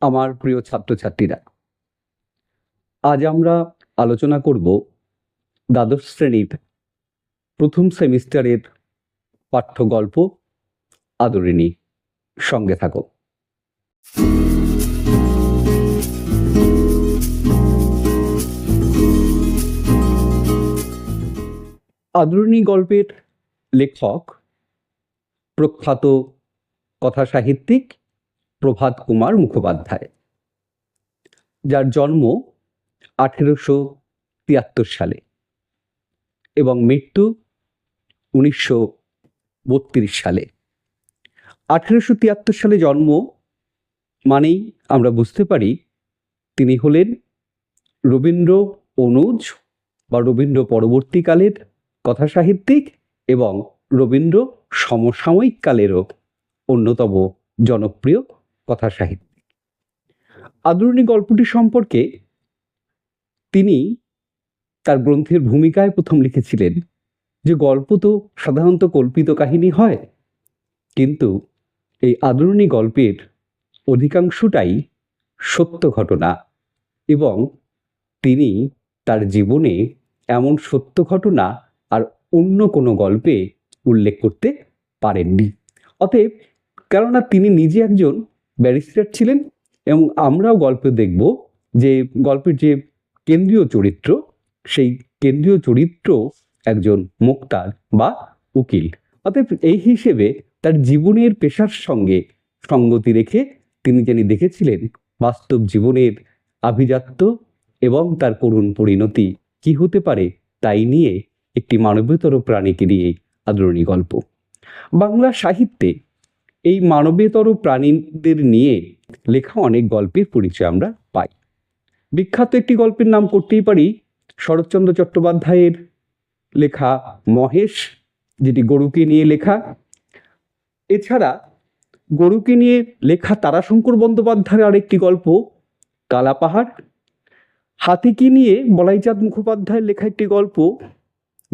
আমার প্রিয় ছাত্রছাত্রীরা। আজ আমরা আলোচনা করব দ্বাদশ শ্রেণির প্রথম সেমিস্টারের পাঠ্য গল্প আদরিণী সঙ্গে থাকো। আদরিণী গল্পের লেখক প্রখ্যাত কথা সাহিত্যিক প্রভাত কুমার মুখোপাধ্যায়, যার জন্ম আঠেরোশো তিয়াত্তর সালে এবং মৃত্যু উনিশশো বত্রিশ সালে। আঠেরোশো তিয়াত্তর সালে জন্ম মানেই আমরা বুঝতে পারি তিনি হলেন রবীন্দ্র অনুজ বা রবীন্দ্র পরবর্তীকালের কথা সাহিত্যিক এবং রবীন্দ্র সমসাময়িক কালেরও অন্যতম জনপ্রিয় কথা সাহিত্যিক। আদরণী গল্পটি সম্পর্কে তিনি তার গ্রন্থের ভূমিকায় প্রথম লিখেছিলেন যে, গল্প তো সাধারণত কল্পিত কাহিনী হয়, কিন্তু এই আদরণী গল্পের অধিকাংশটাই সত্য ঘটনা এবং তিনি তার জীবনে এমন সত্য ঘটনা আর অন্য কোনো গল্পে উল্লেখ করতে পারেননি। অতএব কেননা তিনি নিজে একজন ব্যারিস্টার ছিলেন এবং আমরাও গল্পে দেখব যে গল্পের যে কেন্দ্রীয় চরিত্র, সেই কেন্দ্রীয় চরিত্র একজন মুক্তার বা উকিল। অতএব এই হিসেবে তার জীবনের পেশার সঙ্গে সঙ্গতি রেখে তিনি যিনি দেখেছিলেন বাস্তব জীবনের আভিজাত্য এবং তার করুণ পরিণতি কি হতে পারে তাই নিয়ে একটি মানবীয়তর প্রাণীকে নিয়ে আদরণী গল্প। বাংলা সাহিত্যে এই মানবীয়তর প্রাণীদের নিয়ে লেখা অনেক গল্পের পরিচয় আমরা পাই। বিখ্যাত একটি গল্পের নাম করতেই পারি, শরৎচন্দ্র চট্টোপাধ্যায়ের লেখা মহেশ, যেটি গরুকে নিয়ে লেখা। এছাড়া গরুকে নিয়ে লেখা তারাশঙ্কর বন্দ্যোপাধ্যায়ের আরেকটি গল্প কালাপাহাড় হাতিকে নিয়ে বলাইচাঁদ মুখোপাধ্যায়ের লেখা একটি গল্প,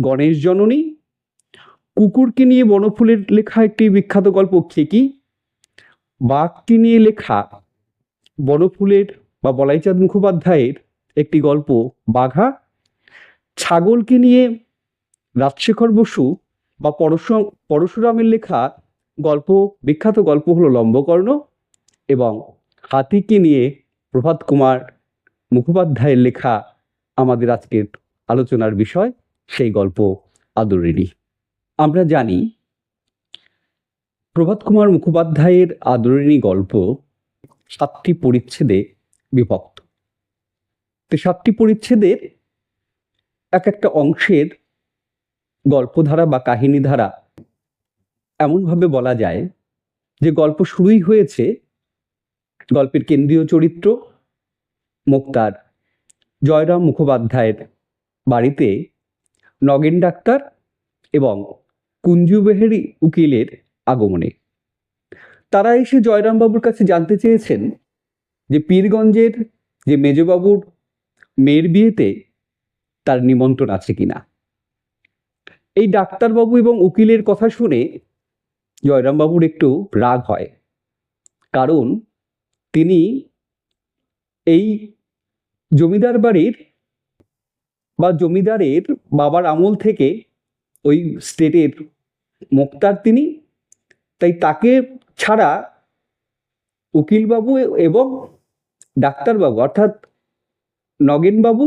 গণেশ জননী কুকুরকে নিয়ে বনফুলের লেখা একটি বিখ্যাত গল্প খেকি বাঘকে নিয়ে লেখা বনফুলের বা বলাইচাঁদ মুখোপাধ্যায়ের একটি গল্প বাঘা। ছাগলকে নিয়ে রাজশেখর বসু বা পরশু, পরশুরামের লেখা গল্প, বিখ্যাত গল্প হলো লম্বকর্ণ এবং হাতিকে নিয়ে প্রভাত কুমার মুখোপাধ্যায়ের লেখা আমাদের আজকের আলোচনার বিষয়, সেই গল্প আদরিণী আমরা জানি প্রভাত কুমার মুখোপাধ্যায়ের আদরিণী গল্প সাতটি পরিচ্ছেদে বিভক্ত। তো সাতটি পরিচ্ছেদের এক একটা অংশের গল্পধারা বা কাহিনী ধারা এমনভাবে বলা যায় যে গল্প শুরুই হয়েছে গল্পের কেন্দ্রীয় চরিত্র মুক্তার জয়রাম মুখোপাধ্যায়ের বাড়িতে নগেন ডাক্তার এবং কুঞ্জু বেহেরি উকিলের আগমনে। তারা এসে জয়রামবাবুর কাছে জানতে চেয়েছেন যে পীরগঞ্জের যে মেজবাবুর মেয়ের বিয়েতে তার নিমন্ত্রণ আছে কিনা। এই ডাক্তারবাবু এবং উকিলের কথা শুনে জয়রামবাবুর একটু রাগ হয়। কারণ তিনি এই জমিদার বাড়ির বা জমিদারের বাবার আমল থেকে ওই স্টেটের মোক্তার তিনি, তাই তাকে ছাড়া উকিলবাবু এবং ডাক্তারবাবু, অর্থাৎ নগেনবাবু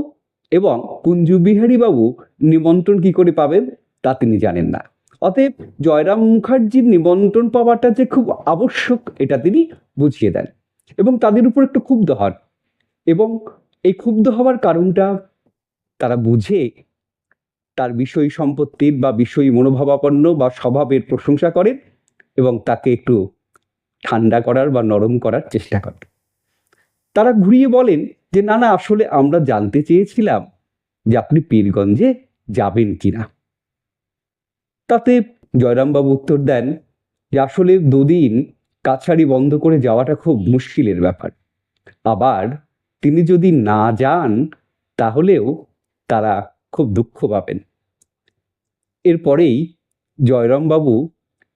এবং কুঞ্জুবিহারী বাবু নিমন্ত্রণ কি করে পাবেন তা তিনি জানেন না। অতএব জয়রাম মুখার্জির নিমন্ত্রণ পাওয়াটা যে খুব আবশ্যক, এটা তিনি বুঝিয়ে দেন এবং তাদের উপর একটু ক্ষুব্ধ হন এবং এই ক্ষুব্ধ হওয়ার কারণটা তারা বুঝে তার বিষয় সম্পত্তির বা বিষয়ী মনোভাবাপন্ন বা স্বভাবের প্রশংসা করেন এবং তাকে একটু ঠান্ডা করার বা নরম করার চেষ্টা করেন। তারা ঘুরিয়ে বলেন যে, না না, আসলে আমরা জানতে চেয়েছিলাম যে আপনি পীরগঞ্জে যাবেন কিনা। তাতে জয়রামবাবু উত্তর দেন যে, আসলে দুদিন কাছাড়ি বন্ধ করে যাওয়াটা খুব মুশকিলের ব্যাপার। আবার তিনি যদি না যান, তাহলেও তারা খুব দুঃখ পাবেন। এরপরেই জয়রামবাবু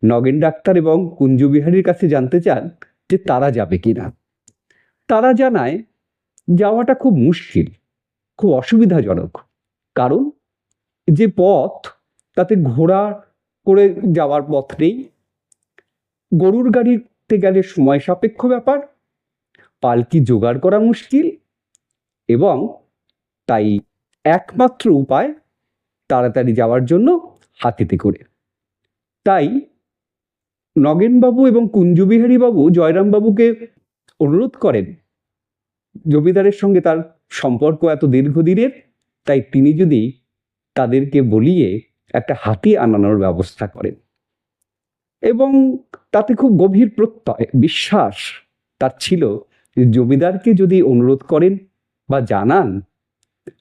নগেন ডাক্তার এবং কুঞ্জবিহারীর কাছে জানতে চান যে তারা যাবে কিনা। তারা জানায়, যাওয়াটা খুব মুশকিল, খুব অসুবিধাজনক। কারণ যে পথ, তাতে ঘোড়া করে যাওয়ার পথ নেই। গরুর গাড়িতে গেলে সময় সাপেক্ষ ব্যাপার, পালকি জোগাড় করা মুশকিল এবং তাই একমাত্র উপায় তাড়াতাড়ি যাওয়ার জন্য হাতিতে করে। তাই নগেনবাবু এবং কুঞ্জবিহারী বাবু জয়রামবাবুকে অনুরোধ করেন, জমিদারের সঙ্গে তার সম্পর্ক এত দীর্ঘদিনের, তাই তিনি যদি তাদেরকে বলিয়ে একটা হাতি আনানোর ব্যবস্থা করেন। এবং তাতে খুব গভীর প্রত্যয়, বিশ্বাস তার ছিল যে জমিদারকে যদি অনুরোধ করেন বা জানান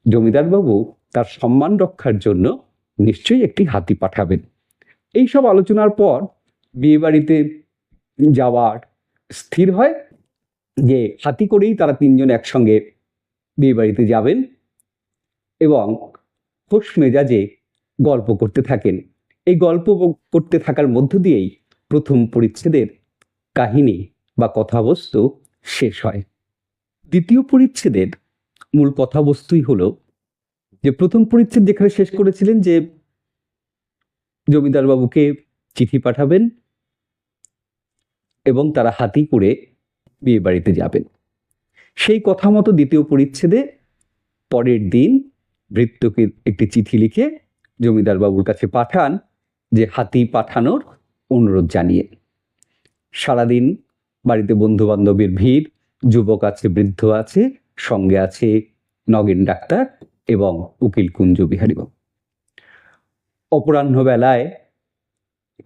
জমিদারবাবু তার সম্মান রক্ষার জন্য নিশ্চয়ই একটি হাতি পাঠাবেন। এই সব আলোচনার পর বিয়েবাড়িতে যাওয়ার স্থির হয় যে হাতি করেই তারা তিনজন একসঙ্গে বিয়েবাড়িতে যাবেন এবং হোস মেজাজে গল্প করতে থাকেন। এই গল্প করতে থাকার মধ্য দিয়েই প্রথম পরিচ্ছেদের কাহিনী বা কথাবস্তু শেষ হয়। দ্বিতীয় পরিচ্ছেদের মূল কথাবস্তুই হলো যে প্রথম পরিচ্ছেদ যেখানে শেষ করেছিলেন যে জমিদার বাবুকে চিঠি পাঠাবেন এবং তারা হাতি করে বিয়ে বাড়িতে যাবেন। সেই কথা মতো দ্বিতীয় পরিচ্ছেদে পরের দিন ভৃত্যকে একটি চিঠি লিখে জমিদার বাবুর কাছে পাঠান যে হাতি পাঠানোর অনুরোধ জানিয়ে। সারাদিন বাড়িতে বন্ধু বান্ধবের ভিড়, যুবক আছে, বৃদ্ধ আছে সঙ্গে আছে নগেন ডাক্তার এবং উকিল কুঞ্জ বিহারীবাবু অপরাহ্ন বেলায়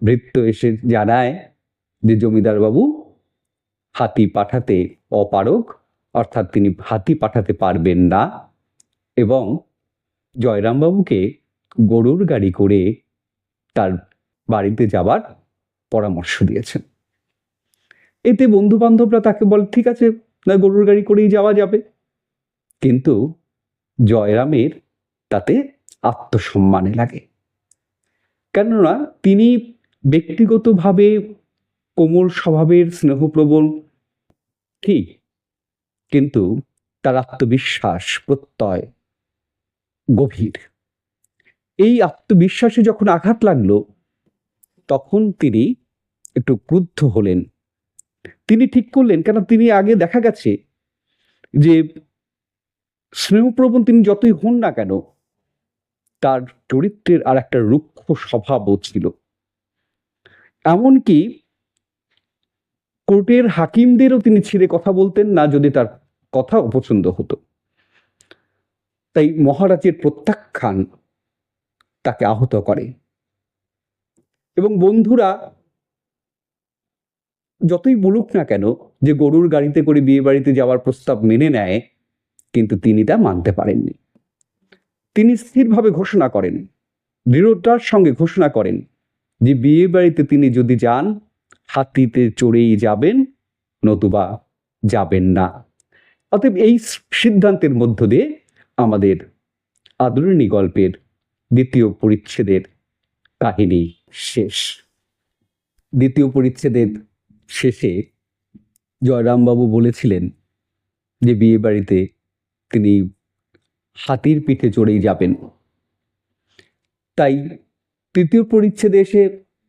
ভৃত্য এসে জানায় যে জমিদার বাবু হাতি পাঠাতে অপারগ, অর্থাৎ তিনি হাতি পাঠাতে পারবেন না এবং জয়রামবাবুকে গরুর গাড়ি করে তার বাড়িতে যাবার পরামর্শ দিয়েছেন। এতে বন্ধু বান্ধবরা তাকে বলে, ঠিক আছে, না, গরুর গাড়ি করেই যাওয়া যাবে। কিন্তু জয়রামের তাতে আত্মসম্মানে লাগে। কেননা তিনি ব্যক্তিগতভাবে কোমল স্বভাবের স্নেহপ্রবণ, ঠিক, কিন্তু তার আত্মবিশ্বাস প্রত্যয় গভীর। এই আত্মবিশ্বাসে যখন আঘাত লাগল, তখন তিনি একটু ক্রুদ্ধ হলেন। তিনি ঠিক করলেন কেন তিনি আগে দেখা গেছে যে স্নেহপ্রবণ তিনি যতই হন না কেন, তার চরিত্রের আর একটা রুক্ষ স্বভাবও ছিল। এমনকি কোর্টের হাকিমদেরও তিনি ছিঁড়ে কথা বলতেন না যদি তার কথা অপছন্দ হতো। তাই মহারাজের প্রত্যাখ্যান তাকে আহত করে। এবং বন্ধুরা, যতই বলুক না কেন যে গরুর গাড়িতে করে বিয়ে বাড়িতে যাওয়ার প্রস্তাব মেনে নেয় কিন্তু তিনি তা মানতে পারেননি। তিনি স্থিরভাবে ঘোষণা করেন, দৃঢ়তার সঙ্গে ঘোষণা করেন যে বিয়ে বাড়িতে তিনি যদি যান, হাতিতে চড়েই যাবেন, নতুবা যাবেন না। অতএব এই সিদ্ধান্তের মধ্য দিয়ে আমাদের আদরণী গল্পের দ্বিতীয় পরিচ্ছেদের কাহিনী শেষ। দ্বিতীয় পরিচ্ছেদের শেষে জয়রামবাবু বলেছিলেন যে বিয়ে বাড়িতে তিনি হাতির পিঠে চড়েই যাবেন। তাই তৃতীয় পরিচ্ছেদে এসে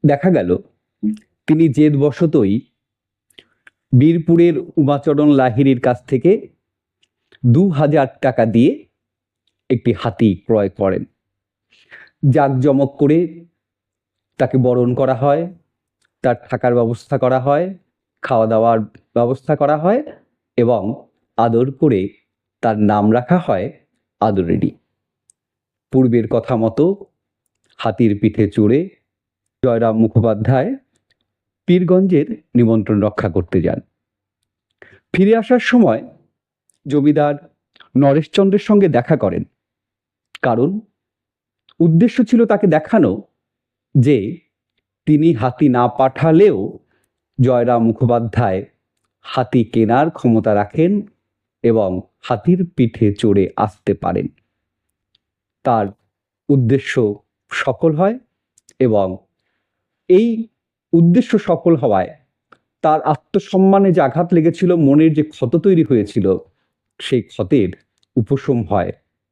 দেখা গেল, তিনি জেদবশতই বীরপুরের উমাচরণ লাহিড়ির কাছ থেকে দু হাজার টাকা দিয়ে একটি হাতি ক্রয় করেন। জাঁকজমক করে তাকে বরণ করা হয়, তার থাকার ব্যবস্থা করা হয় খাওয়া দাওয়ার ব্যবস্থা করা হয় এবং আদর করে তার নাম রাখা হয় আদরেরই পূর্বের কথা মতো হাতির পিঠে চড়ে জয়রাম মুখোপাধ্যায় পীরগঞ্জের নিমন্ত্রণ রক্ষা করতে যান। ফিরে আসার সময় জমিদার নরেশচন্দ্রের সঙ্গে দেখা করেন। কারণ উদ্দেশ্য ছিল তাকে দেখানো যে তিনি হাতি না পাঠালেও জয়রাম মুখোপাধ্যায় হাতি কেনার ক্ষমতা রাখেন এবং হাতির পিঠে চড়ে আসতে পারেন। তার উদ্দেশ্য সফল হয় এবং এই উদ্দেশ্য সফল হওয়ায় তার আত্মসম্মানে যে আঘাত লেগেছিল, মনের যে ক্ষত তৈরি হয়েছিল, সেই ক্ষতের উপশম হয়।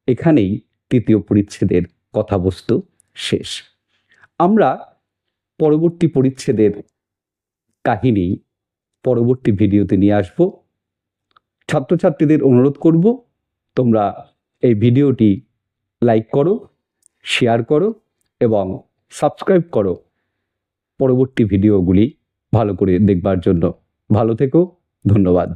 এখানেই তৃতীয় পরিচ্ছেদের কথাবস্তু শেষ। আমরা পরবর্তী পরিচ্ছেদের কাহিনী পরবর্তী ভিডিওতে নিয়ে আসব। ছাত্রছাত্রীদের অনুরোধ করব, তোমরা এই ভিডিওটি লাইক করো, শেয়ার করো এবং সাবস্ক্রাইব করো। পরবর্তী ভিডিওগুলি ভালো করে দেখবার জন্য ভালো থেকো, ধন্যবাদ।